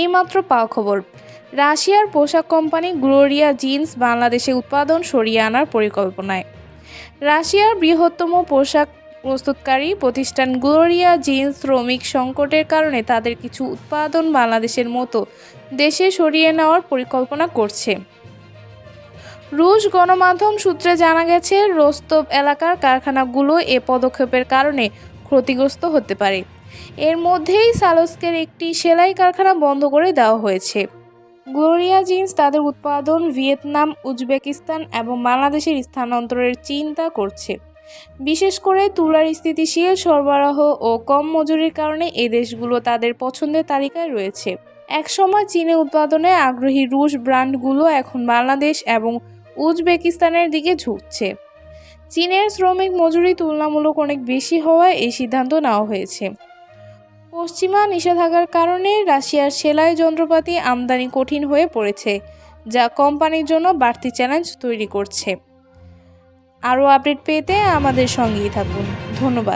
এইমাত্র পাওয়া খবর। রাশিয়ার পোশাক কোম্পানি গ্লোরিয়া জিন্স বাংলাদেশে উৎপাদন সরিয়ে আনার পরিকল্পনায়। রাশিয়ার বৃহত্তম পোশাক প্রস্তুতকারী প্রতিষ্ঠান গ্লোরিয়া জিন্স শ্রমিক সংকটের কারণে তাদের কিছু উৎপাদন বাংলাদেশের মতো দেশে সরিয়ে নেওয়ার পরিকল্পনা করছে। রুশ গণমাধ্যম সূত্রে জানা গেছে রোস্তব এলাকার কারখানাগুলো এ পদক্ষেপের কারণে ক্ষতিগ্রস্ত হতে পারে। এর মধ্যেই সালস্কের একটি সেলাই কারখানা বন্ধ করে দেওয়া হয়েছে। গ্লোরিয়া জিন্স তাদের উৎপাদন ভিয়েতনাম, উজবেকিস্তান এবং বাংলাদেশের স্থানান্তরের চিন্তা করছে। বিশেষ করে তুলার স্থিতিশীল সরবরাহ ও কম মজুরির কারণে এ দেশগুলো তাদের পছন্দের তালিকায় রয়েছে। একসময় চীনে উৎপাদনে আগ্রহী রুশ ব্র্যান্ডগুলো এখন বাংলাদেশ এবং উজবেকিস্তানের দিকে ঝুঁকছে। চীনের শ্রমিক মজুরি তুলনামূলক অনেক বেশি হওয়ায় এই সিদ্ধান্ত নেওয়া হয়েছে। পশ্চিমা নিষেধাজ্ঞার কারণে রাশিয়ার সেলাই যন্ত্রপাতি আমদানি কঠিন হয়ে পড়েছে, যা কোম্পানির জন্য বাড়তি চ্যালেঞ্জ তৈরি করছে। আরও আপডেট পেতে আমাদের সঙ্গেই থাকুন। ধন্যবাদ।